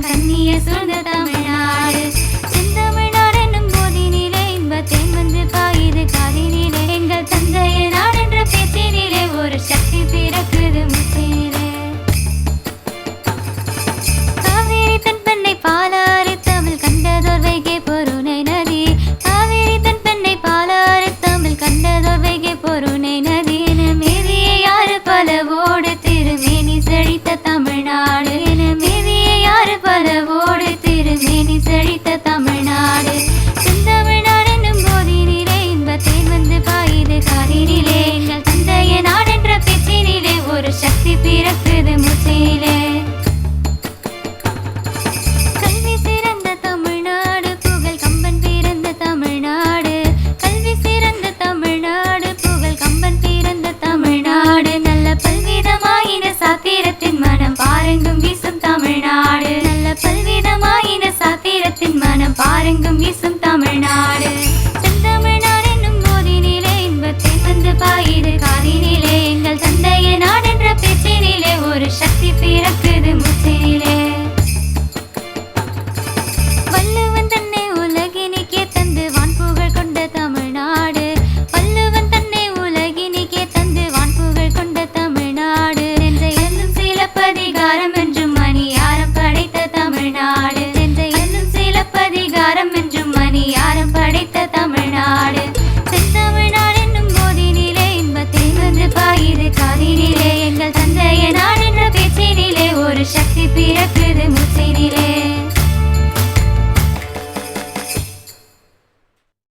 தண்ணிய என்னும் போதினிலே இன்ப தேன் வந்து பாயுது காதினிலே. எங்கள் தந்தைய நாடு என்ற பேச்சினிலே ஒரு சக்தி பிறக்குது முத்தினிலே. காவேரி தன் பெண்ணை பா മുസിലേ